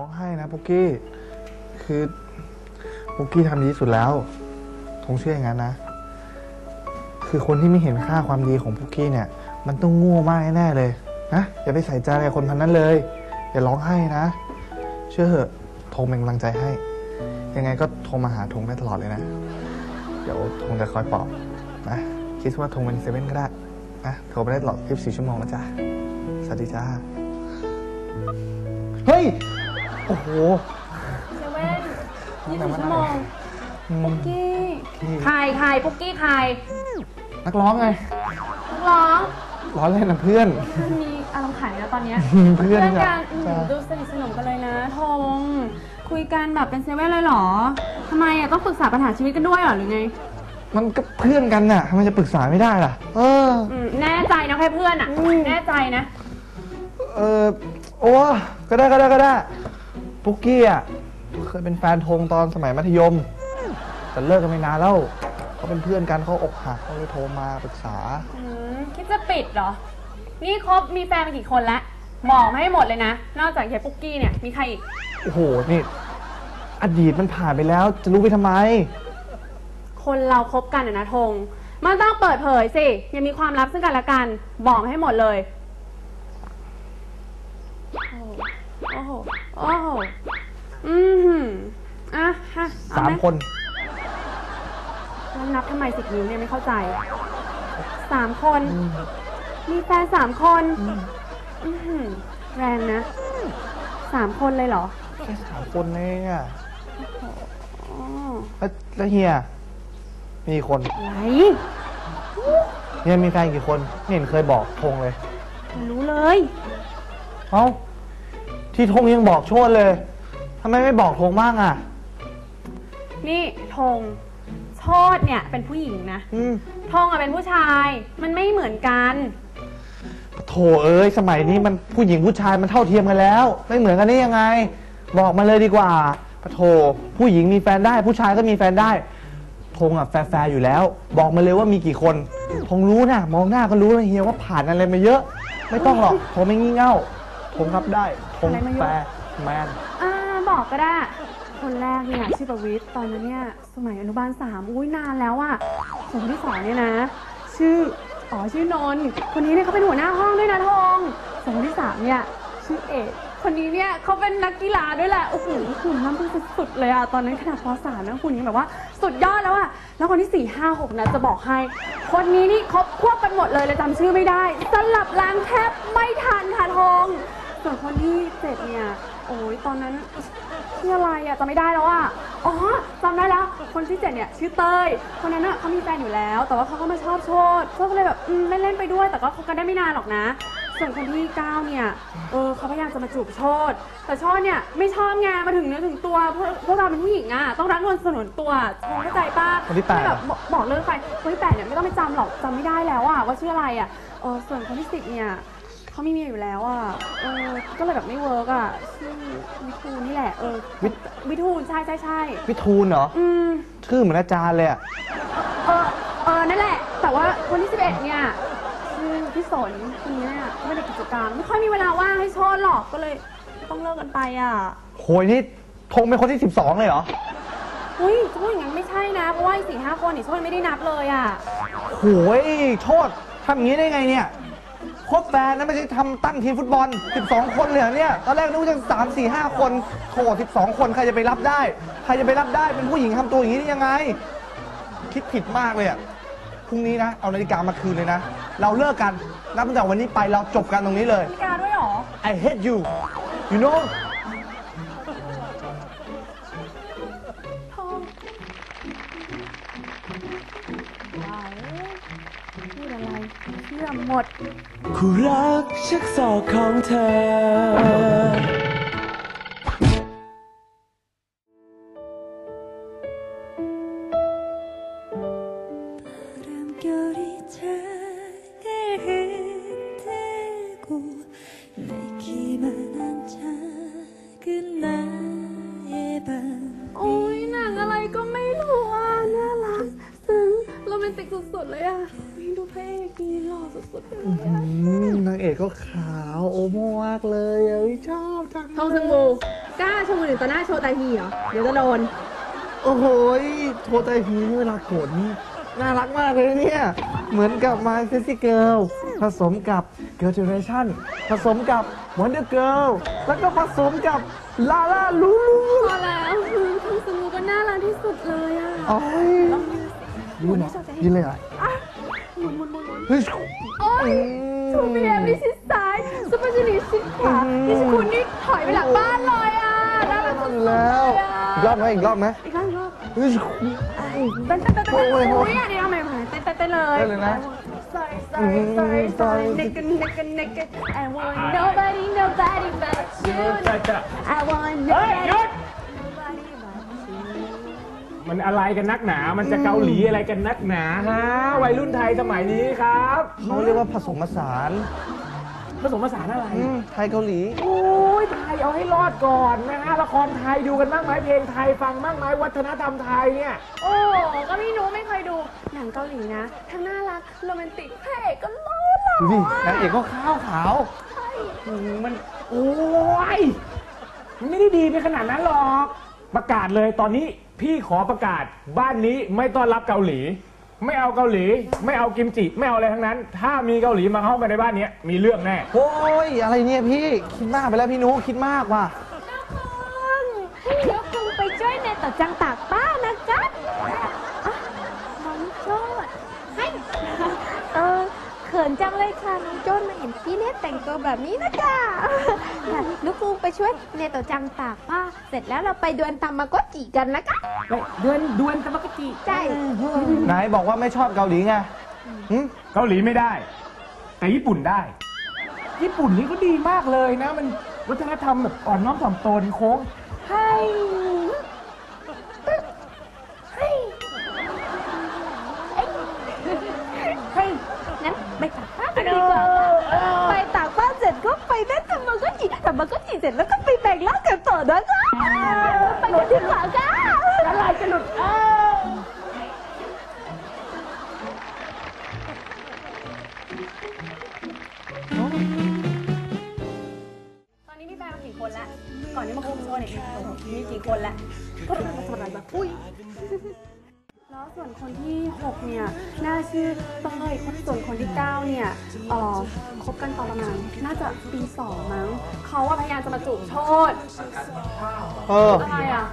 ร้องไห้นะปุกกี้คือปุกกี้ทำดีที่สุดแล้วทงเชื่ออย่างนั้นนะ คือคนที่ไม่เห็นค่าความดีของปุกกี้เนี่ย มันต้องโง่มากแน่ๆเลยนะอย่าไปใส่ใจอะไรคนพันนั้นเลย อย่าร้องไห้นะ เชื่อเถอะทงเป็นกำลังใจให้ ยังไงก็โทรมาหาทงได้ตลอดเลยนะ เดี๋ยวทงจะคอยปลอบนะคิดว่าทงเป็นเซเว่นก็ได้นะโทรไปได้ตลอด 24 ชั่วโมงนะจ๊ะสวัสดีจ้าเฮ้ย โอ้โหเซเว่นตั้ยี่งสิแต่บวันชั่นั้วนโมงอืมกี้พี่ใครใครปุ๊กกี้ใครนักร้องไงนักร้องร้องเล่นนะเพื่อนมีอารมณ์ขันนะตอนเนี้ยเพื่อนกัจ้ะนอืมจ้ะดูสนิทสนมกันเลยนะธงคุยกันแบบเป็นเซเว่นเลยเหรอทำไมอะต้องปรึกษาปัญหาชีวิตกันด้วยเหรอหรือไง มันก็เพื่อนกันน่ะทำไมจะปรึกษาไม่ได้ล่ะ เอออืมแน่ใจนะแค่เพื่อนอะแน่ใจนะ เออโอ้ก็ได้ก็ได้ก็ได้ ปุ๊กกี้อะเคยเป็นแฟนธงตอนสมัยมัธยม แต่เลิกกันไปนานแล้วเขาเป็นเพื่อนกันเขาอกหักเขาเลยโทรมาปรึกษา อืมคิดจะปิดเหรอ นี่คบมีแฟนมากี่คนแล้วบอกมาให้หมดเลยนะ นอกจากยายปุ๊กกี้เนี่ย มีใครอีก โอ้โห นี่ อดีตมันผ่านไปแล้ว จะรู้ไปทำไม คนเราคบกันอะนะธงมันต้องเปิดเผยสิ ยังมีความลับซึ่งกันและกัน บอกมาให้หมดเลย โอ้โหโอ้โห โอ้โห อือหืออะฮะเอสามไหคนแล้วนับทำไมสิบนิ้วเนี่ยไม่เข้าใจ สามคนมีแฟนสามคน อือหือแรงนะ สามคนเลยเหรอแค่สามคนเองอะอ๋อแล้วแล้วเฮียมีกี่คนอะไรเฮียมีแฟนกี่คนไม่เห็นเคยบอกธงเลย ไม่รู้เลย เอ้า ที่ธงยังบอกโชดเลยทำไมไม่บอกธงบ้างอะ นี่ธงโชดเนี่ยเป็นผู้หญิงนะอืมธงอะเป็นผู้ชาย มันไม่เหมือนกัน โถเอ้ยสมัยนี้มันผู้หญิงผู้ชายมันเท่าเทียมกันแล้ว ไม่เหมือนกันได้ยังไง บอกมาเลยดีกว่าปะโถผู้หญิงมีแฟนได้ ผู้ชายก็มีแฟนได้ธงอะแฟร์ๆอยู่แล้ว บอกมาเลยว่ามีกี่คนธงรู้นะมองหน้าก็รู้นะเฮียว่าผ่านอะไรมาเยอะ ไม่ต้องหรอกธงไม่งี่เง่า ธงรับได้ธงอะไรมาเยอะแฟร์แมนอ่าบอกก็ได้ คนแรกเนี่ยชื่อประวิทย์ตอนนั้นเนี่ยสมัยอนุบาลสามอุ้ยนานแล้วอะส่วนคนที่สองเนี่ยนะ ชื่ออ๋อชื่อนนท์คนนี้เนี่ยเขาเป็นหัวหน้าห้องด้วยนะทองส่วนคนที่สามเนี่ยชื่อเอกคนนี้เนี่ยเขาเป็นนักกีฬาด้วยแหละโอ้โหหุ่นล่ำเป็นสุดๆเลยอะตอนนั้นขนาดปสามนะหุ่นยังแบบว่าสุดยอดแล้วอะแล้วคนที่สี่ห้าหกนะจะบอกให้ คนนี้นี่ครบควบกันหมดเลยเลยจำชื่อไม่ได้ สลับล้างแทบไม่ทันค่ะทอง ส่วนคนที่เจ็ดเนี่ย โอ้ยตอนนั้นชื่ออะไรอะจำไม่ได้แล้วอะอ๋อจำได้แล้ว คนที่เจ็ดเนี่ยชื่อเต้ย คนนั้นอะเขามีแฟนอยู่แล้ว แต่ว่าเขาก็มาชอบโชดโชดก็เลยแบบอืมเล่นๆไปด้วย แต่ก็คบกันได้ไม่นานหรอกนะ ส่วนคนที่เก้าเนี่ยเออเขาพยายามจะมาจูบโชดแต่โชดเนี่ยไม่ชอบไงมาถึงเนื้อถึงตัวพวกพวกเราเป็นผู้หญิงอะต้องรักนวลสนวนตัวชมเข้าใจป้าคนที่แปด แบบบอกบอกเลิกไปคนที่แปดเนี่ยไม่ต้องไปจำหรอกจำไม่ได้แล้วอะว่าชื่ออะไรอะเออส่วนคนที่สิบเนี่ย เขามีเมียอยู่แล้วอะเออก็เลยแบบไม่เวิร์กอะชื่อวิทูลนี่แหละเออวิ วิทูลใช่ใช่ใช่วิทูลเหรอ อืม ชื่อเหมือนอาจารย์เลยอะเออเออนั่นแหละ แต่ว่าคนที่ 11 เนี่ยชื่อพี่สนคนนี้เนี่ยเขาเป็นเด็กกิจกรรมไม่ค่อยมีเวลาว่างให้โชดหรอกก็เลยต้องเลิกกันไปอะโหยนี่ธงเป็นคนที่สิบสองเลยเหรออุ้ยจะพูดอย่างนั้นไม่ใช่นะ เพราะว่าอีกสี่ห้าคนนี่โชดไม่ได้นับเลยอะ โหยโทษทำอย่างนี้ได้ไงเนี่ย คบแฟนนะไม่ใช่ทำตั้งทีมฟุตบอล 12 คนเลยเหรอเนี่ย ตอนแรกนึกว่าจะสามสี่ห้าคนโถ12 คนใครจะไปรับได้ ใครจะไปรับได้เป็นผู้หญิงทำตัวอย่างนี้ได้ยังไง คิดผิดมากเลยอะพรุ่งนี้นะ เอานาฬิกามาคืนเลยนะ เราเลิกกันนับตั้งแต่วันนี้ไปเราจบกันตรงนี้เลยมีการด้วยเหรอ I hate you you know อหมด คู่รักชักศอกของเธอ ล่อสุดๆเลยอะนางเอกก็ขาวโอโมมากเลยอะชอบจังทองซึงบูกล้าชมคนอื่นต่อหน้าโชว์ตาฮีเหรอ เดี๋ยวจะโดน โอ้โหยโทรใจพีนี่เวลาโกรธนี่น่ารักมากเลยนะเนี่ย เหมือนกับ My Sexy Girl ผสมกับ Girl Generation ผสมกับ Wonder Girl แล้วก็ผสมกับ ลาล่าลูลูพอแล้วคือคุณสมูก็น่ารักที่สุดเลยอะ โอ้ยยืนเหรอยืนเลยเหรออะหมุนหมุนหมุน โอ้ยชูเบียร์ไม่ชิดซ้ายซุปเปอร์จูเนีชิดขวานี่ชคุณนี่ถอยไปหลังบ้านเลยอะน่ารักสุดๆแล้วเลยอะอีกรอบไหมอีกรอบไหมอีกรอบอีกรอบเฮ้ย เต้นเต้นเต้นเต้นโอ้ยโอ้ยโอ้ยอันนี้ทำไมผ่านเต้นเต้นเต้นเลยเต้นเลยนะ Sorry sorry sorry sorry naked naked naked I want nobody nobody but you จะจะ I want เฮ้ยหยุด nobody but you มันอะไรกันนักหนา มันจะเกาหลีอะไรกันนักหนาฮะวัยรุ่นไทยสมัยนี้ครับเขาเรียกว่าผสมผสานผสมผสานอะไรอืมไทยเกาหลี โอ้ยไทยเอาให้รอดก่อนนะฮะละครไทยดูกันบ้างไหมเพลงไทยฟังบ้างไหมวัฒนธรรมไทยเนี่ยโอ้ก็ไม่รู้ไม่เคยดู หนังเกาหลีนะ ทั้งน่ารักโรแมนติกพระเอกก็หล่อหล่อดูดินางเอกก็ขาวขาวอืมมันโอ้ยมันไม่ได้ดีไปขนาดนั้นหรอก ประกาศเลยตอนนี้ พี่ขอประกาศบ้านนี้ไม่ต้อนรับเกาหลี ไม่เอาเกาหลี ไม่เอากิมจิ ไม่เอาอะไรทั้งนั้น ถ้ามีเกาหลีมาเข้ามาในบ้านเนี้ยมีเรื่องแน่ โอ้ยอะไรเนี่ยพี่ คิดมากไปแล้วพี่นุคิดมากว่ะเดี๋ยวคงไปช่วยในต่อจังตากป้านะจ๊ะอะน้องโจดให้เออเขิ นจังเลยค่ะน้องโจดมาเห็นพี่เนตแต่งตัวแบบนี้นะจ๊ะค่ะลูกครูไปช่วยในต่อจังตากป้าเสร็จแล้วเราไปดวลตามมาก็จีกันนะคะเดือนดวนตะมกจิใช่ไหนบอกว่าไม่ชอบเกาหลีไงหึเกาหลีไม่ได้ แต่ญี่ปุ่นได้ ญี่ปุ่นนี่ก็ดีมากเลยนะ มันวัฒนธรรมแบบอ่อนน้อมถ่อมตนโค้ง ให้ให้ ไปตากผ้ากันดีกว่าค่ะไปตากผ้าเสร็จก็ไปเล่นทำมาก็จีทำมาก็จีเสร็จแล้วก็ไปแบ่งร่างกันต่อนะคะไปกันดีกว่าค่ะอะไรจะหลุดเออตอนนี้มีแฟนมากี่คนแล้วก่อนที่มาคุมโชว์เนี่ยมีกี่คนแล้ว ส่วนคนที่ 6 เนี่ย น่าชื่อเต้ยคนส่วนคนที่ 9 เนี่ยเอ่อคบกันตอนประมาณน่าจะปีสองมั้ง เขาว่าพยายามจะมาจูบโชดเออ อะไรอะ